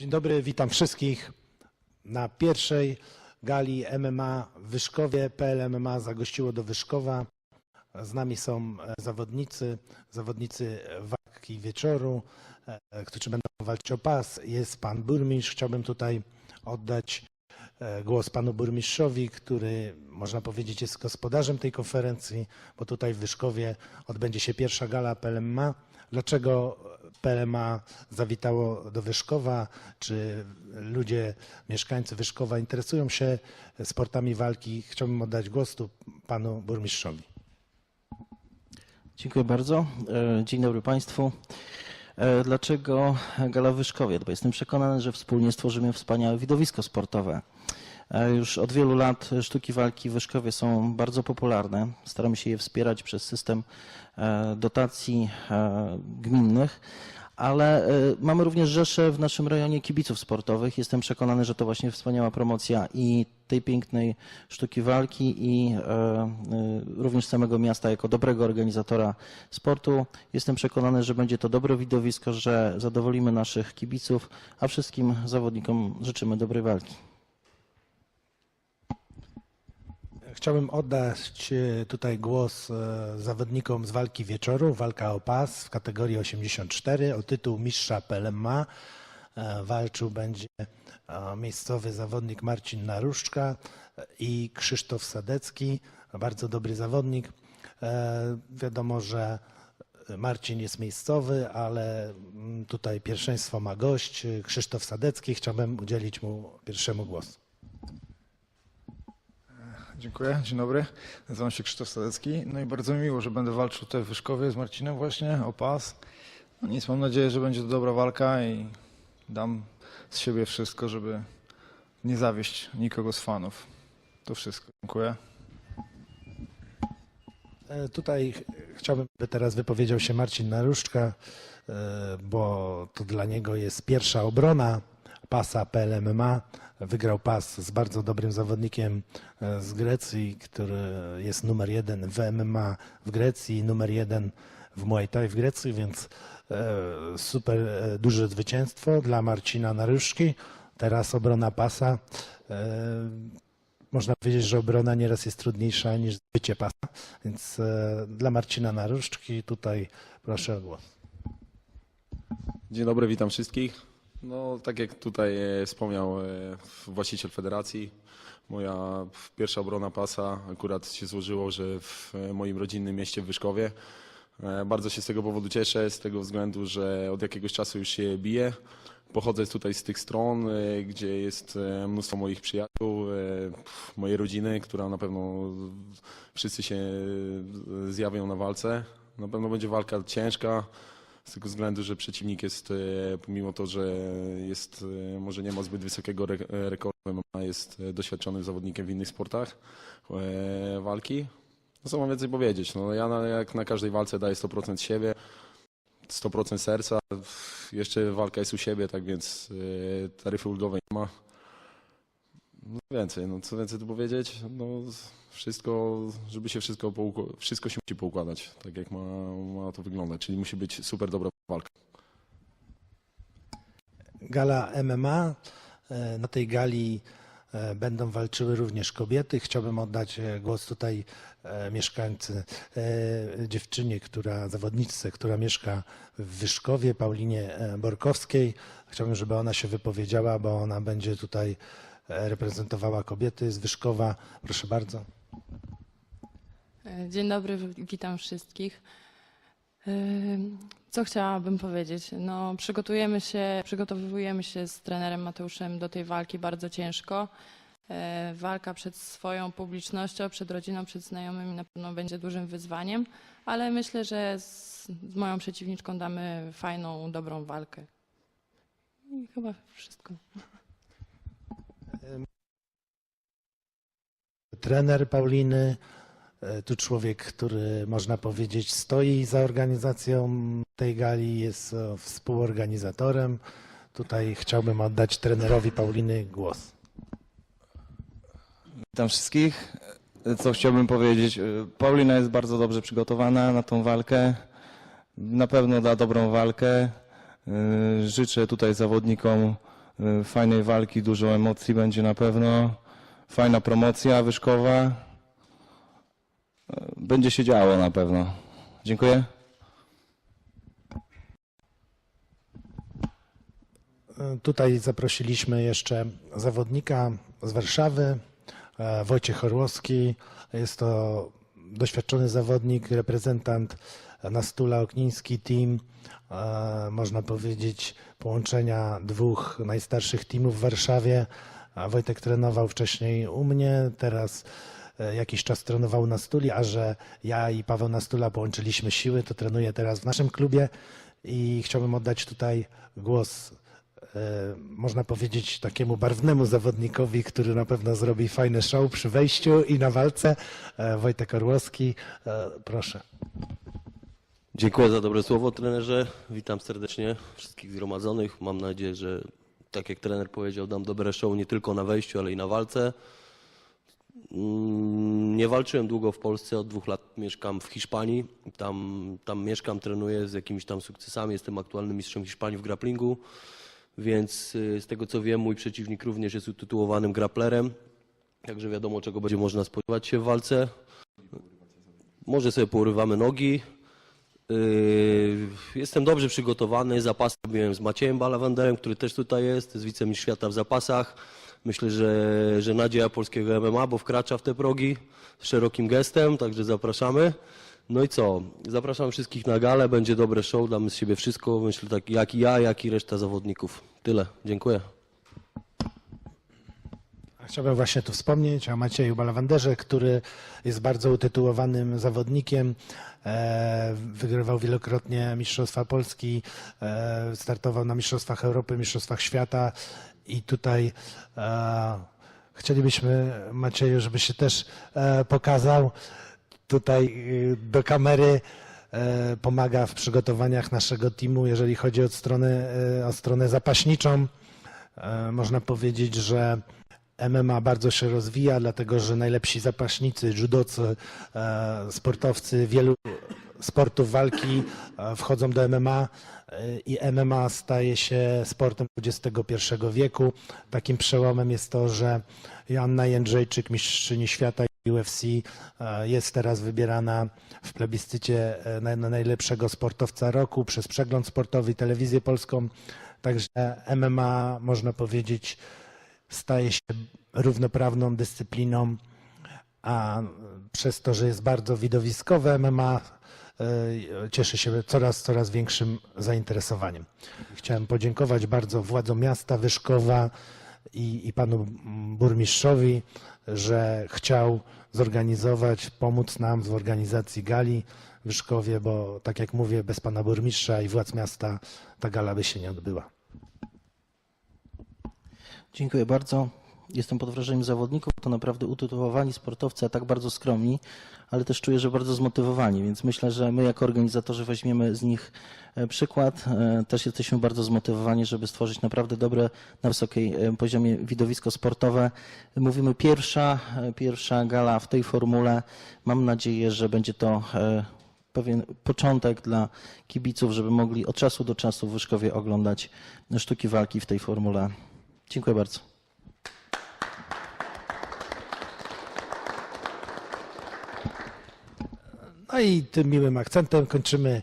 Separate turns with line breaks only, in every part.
Dzień dobry, witam wszystkich na pierwszej gali MMA w Wyszkowie. PL MMA zagościło do Wyszkowa. Z nami są e, zawodnicy, zawodnicy walki wieczoru, e, którzy będą walczyć o pas. Jest pan burmistrz. Chciałbym tutaj oddać e, głos panu burmistrzowi, który można powiedzieć jest gospodarzem tej konferencji, bo tutaj w Wyszkowie odbędzie się pierwsza gala PLMA. Dlaczego PLMA zawitało do Wyszkowa? Czy ludzie, mieszkańcy Wyszkowa interesują się sportami walki? Chciałbym oddać głos tu panu burmistrzowi.
Dziękuję bardzo. E, Dzień dobry Państwu. E, Dlaczego Gala Wyszkowie? Bo jestem przekonany, że wspólnie stworzymy wspaniałe widowisko sportowe. E, Już od wielu lat sztuki walki w Wyszkowie są bardzo popularne. Staramy się je wspierać przez system e, dotacji e, gminnych. Ale mamy również rzesze w naszym rejonie kibiców sportowych. Jestem przekonany, że to właśnie wspaniała promocja i tej pięknej sztuki walki i również samego miasta jako dobrego organizatora sportu. Jestem przekonany, że będzie to dobre widowisko, że zadowolimy naszych kibiców, a wszystkim zawodnikom życzymy dobrej walki.
Chciałbym oddać e, tutaj głos e, zawodnikom z walki wieczoru, walka o pas w kategorii 84 o tytuł mistrza PLMA. E, Walczył będzie miejscowy zawodnik Marcin Naruszczka i Krzysztof Sadecki, bardzo dobry zawodnik. Wiadomo, że Marcin jest miejscowy, ale mm, tutaj pierwszeństwo ma gość, Krzysztof Sadecki. Chciałbym udzielić mu pierwszemu głosu.
Dziękuję, dzień dobry. Nazywam się Krzysztof Sadecki. No i bardzo mi miło, że będę walczył tutaj w Wyszkowie z Marcinem właśnie o pas. No nic, mam nadzieję, że będzie to dobra walka i dam z siebie wszystko, żeby nie zawieść nikogo z fanów. To wszystko. Dziękuję.
E, Tutaj ch- chciałbym, by teraz wypowiedział się Marcin Naruszczka, e, bo to dla niego jest pierwsza obrona pasa PLMMA. Wygrał pas z bardzo dobrym zawodnikiem e, z Grecji, który jest numer jeden w MMA w Grecji, numer jeden w Muay Thai w Grecji, więc e, super e, duże zwycięstwo dla Marcina Naruszki. Teraz obrona pasa. Można powiedzieć, że obrona nieraz jest trudniejsza niż zbycie pasa, więc dla Marcina Naruszczki tutaj proszę o głos.
Dzień dobry, witam wszystkich. No, tak jak tutaj e, wspomniał e, właściciel federacji, moja pierwsza obrona pasa akurat się złożyło, że w e, moim rodzinnym mieście w Wyszkowie. Bardzo się z tego powodu cieszę, z tego względu, że od jakiegoś czasu już się biję. Pochodzę tutaj z tych stron, gdzie jest mnóstwo moich przyjaciół, mojej rodziny, która na pewno wszyscy się zjawią na walce. Na pewno będzie walka ciężka, z tego względu, że przeciwnik jest, e, pomimo to, że jest, e, może nie ma zbyt wysokiego re- rekordu, jest e, doświadczonym zawodnikiem w innych sportach walki. No co mam więcej powiedzieć? No, ja na, jak na każdej walce daję 100% siebie, 100% serca. Jeszcze walka jest u siebie, tak więc taryfy ulgowej nie ma. No więcej, no co więcej tu powiedzieć? No wszystko, żeby się wszystko, wszystko się musi poukładać, tak jak ma, ma to wyglądać, czyli musi być super dobra walka.
Gala MMA. E, Na tej gali e, będą walczyły również kobiety. Chciałbym oddać e, głos tutaj mieszkańcy, dziewczynie, która, zawodniczce, która mieszka w Wyszkowie, Paulinie Borkowskiej. Chciałbym, żeby ona się wypowiedziała, bo ona będzie tutaj reprezentowała kobiety z Wyszkowa. Proszę bardzo.
E, Dzień dobry, witam wszystkich. E, Co chciałabym powiedzieć? No, przygotujemy się, przygotowujemy się z trenerem Mateuszem do tej walki bardzo ciężko. E, Walka przed swoją publicznością, przed rodziną, przed znajomymi na pewno będzie dużym wyzwaniem, ale myślę, że z, z moją przeciwniczką damy fajną, dobrą walkę. I chyba wszystko.
Trener Pauliny, e, tu człowiek, który można powiedzieć stoi za organizacją tej gali, jest e, współorganizatorem. Tutaj chciałbym oddać trenerowi Pauliny głos.
Witam wszystkich. Co chciałbym powiedzieć? Paulina jest bardzo dobrze przygotowana na tą walkę. Na pewno da dobrą walkę. Życzę tutaj zawodnikom fajnej walki, dużo emocji będzie na pewno. Fajna promocja wyszkowa. Będzie się działo na pewno. Dziękuję.
Tutaj zaprosiliśmy jeszcze zawodnika z Warszawy, e, Wojciech Orłowski. Jest to doświadczony zawodnik, reprezentant Nastula Okniński Team. E, Można powiedzieć połączenia dwóch najstarszych teamów w Warszawie. A Wojtek trenował wcześniej u mnie, teraz e, jakiś czas trenował na Stuli, a że ja i Paweł Nastula połączyliśmy siły, to trenuje teraz w naszym klubie i chciałbym oddać tutaj głos e, można powiedzieć, takiemu barwnemu zawodnikowi, który na pewno zrobi fajne show przy wejściu i na walce. E, Wojtek Orłowski, proszę.
Dziękuję za dobre słowo, trenerze. Witam serdecznie wszystkich zgromadzonych. Mam nadzieję, że tak jak trener powiedział, dam dobre show nie tylko na wejściu, ale i na walce. Mm, Nie walczyłem długo w Polsce, od dwóch lat mieszkam w Hiszpanii. Tam, tam mieszkam, trenuję z jakimiś tam sukcesami. Jestem aktualnym mistrzem Hiszpanii w grapplingu, więc y, z tego co wiem, mój przeciwnik również jest utytułowanym grapplerem. Także wiadomo, czego będzie można spodziewać się w walce. Może sobie pourywamy nogi. Yy, Jestem dobrze przygotowany. Zapasy robiłem z Maciejem Balawanderem, który też tutaj jest, jest wicemistrz świata w zapasach. Myślę, że, że nadzieja polskiego MMA, bo wkracza w te progi z szerokim gestem, także zapraszamy. No i co? Zapraszam wszystkich na galę, będzie dobre show, damy z siebie wszystko. Myślę tak jak i ja, jak i reszta zawodników. Tyle. Dziękuję.
Chciałbym właśnie tu wspomnieć o Macieju Balawanderze, który jest bardzo utytułowanym zawodnikiem. E, Wygrywał wielokrotnie Mistrzostwa Polski, e, startował na Mistrzostwach Europy, Mistrzostwach Świata i tutaj e, chcielibyśmy Macieju, żeby się też pokazał tutaj do kamery. Pomaga w przygotowaniach naszego teamu, jeżeli chodzi o stronę, o stronę zapaśniczą. Można powiedzieć, że MMA bardzo się rozwija, dlatego że najlepsi zapaśnicy, judocy, e, sportowcy wielu sportów walki e, wchodzą do MMA e, i MMA staje się sportem XXI wieku. Takim przełomem jest to, że Joanna Jędrzejczyk, mistrzyni świata UFC, jest teraz wybierana w plebiscycie na najlepszego sportowca roku przez przegląd sportowy i telewizję polską. Także MMA, można powiedzieć, staje się równoprawną dyscypliną, a przez to, że jest bardzo widowiskowe, MMA e, cieszy się coraz, coraz większym zainteresowaniem. Chciałem podziękować bardzo władzom miasta Wyszkowa i, i panu burmistrzowi, że chciał zorganizować, pomóc nam w organizacji gali w Wyszkowie, bo tak jak mówię, bez pana burmistrza i władz miasta ta gala by się nie odbyła.
Dziękuję bardzo. Jestem pod wrażeniem zawodników. To naprawdę utytułowani sportowcy, a tak bardzo skromni, ale też czuję, że bardzo zmotywowani, więc myślę, że my jako organizatorzy weźmiemy z nich e, przykład. E, Też jesteśmy bardzo zmotywowani, żeby stworzyć naprawdę dobre, na wysokiej e, poziomie widowisko sportowe. Mówimy pierwsza, pierwsza gala w tej formule. Mam nadzieję, że będzie to pewien początek dla kibiców, żeby mogli od czasu do czasu w Wyszkowie oglądać sztuki walki w tej formule. Dziękuję bardzo.
No i tym miłym akcentem kończymy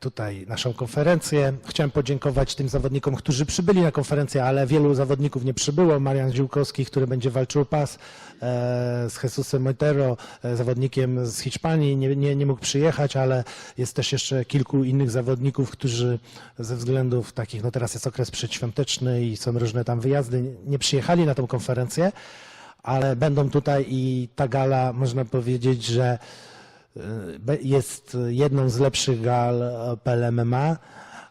tutaj naszą konferencję. Chciałem podziękować tym zawodnikom, którzy przybyli na konferencję, ale wielu zawodników nie przybyło. Marian Ziółkowski, który będzie walczył pas e, z Jesusem Montero, e, zawodnikiem z Hiszpanii, nie, nie, nie mógł przyjechać, ale jest też jeszcze kilku innych zawodników, którzy ze względów takich, no teraz jest okres przedświąteczny i są różne tam wyjazdy, nie przyjechali na tą konferencję, ale będą tutaj i ta gala, można powiedzieć, że jest jedną z lepszych gal e, PLMMA,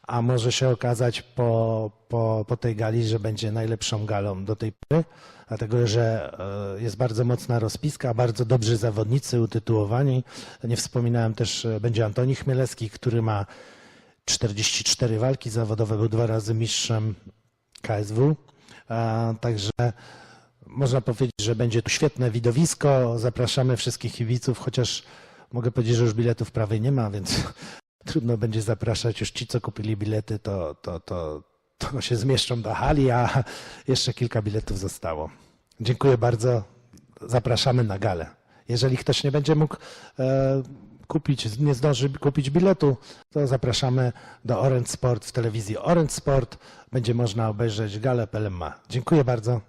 a może się okazać po, po, po tej gali, że będzie najlepszą galą do tej pory, dlatego że e, jest bardzo mocna rozpiska, bardzo dobrzy zawodnicy utytułowani. Nie wspominałem też, e, będzie Antoni Chmielewski, który ma 44 walki zawodowe, był dwa razy mistrzem KSW, także można powiedzieć, że będzie tu świetne widowisko. Zapraszamy wszystkich kibiców, chociaż mogę powiedzieć, że już biletów prawie nie ma, więc trudno będzie zapraszać. Już ci, co kupili bilety, to, to, to, to się zmieszczą do hali, a jeszcze kilka biletów zostało. Dziękuję bardzo. Zapraszamy na galę. Jeżeli ktoś nie będzie mógł e, kupić, nie zdąży kupić biletu, to zapraszamy do Orange Sport w telewizji Orange Sport. Będzie można obejrzeć galę PLMA. Dziękuję bardzo.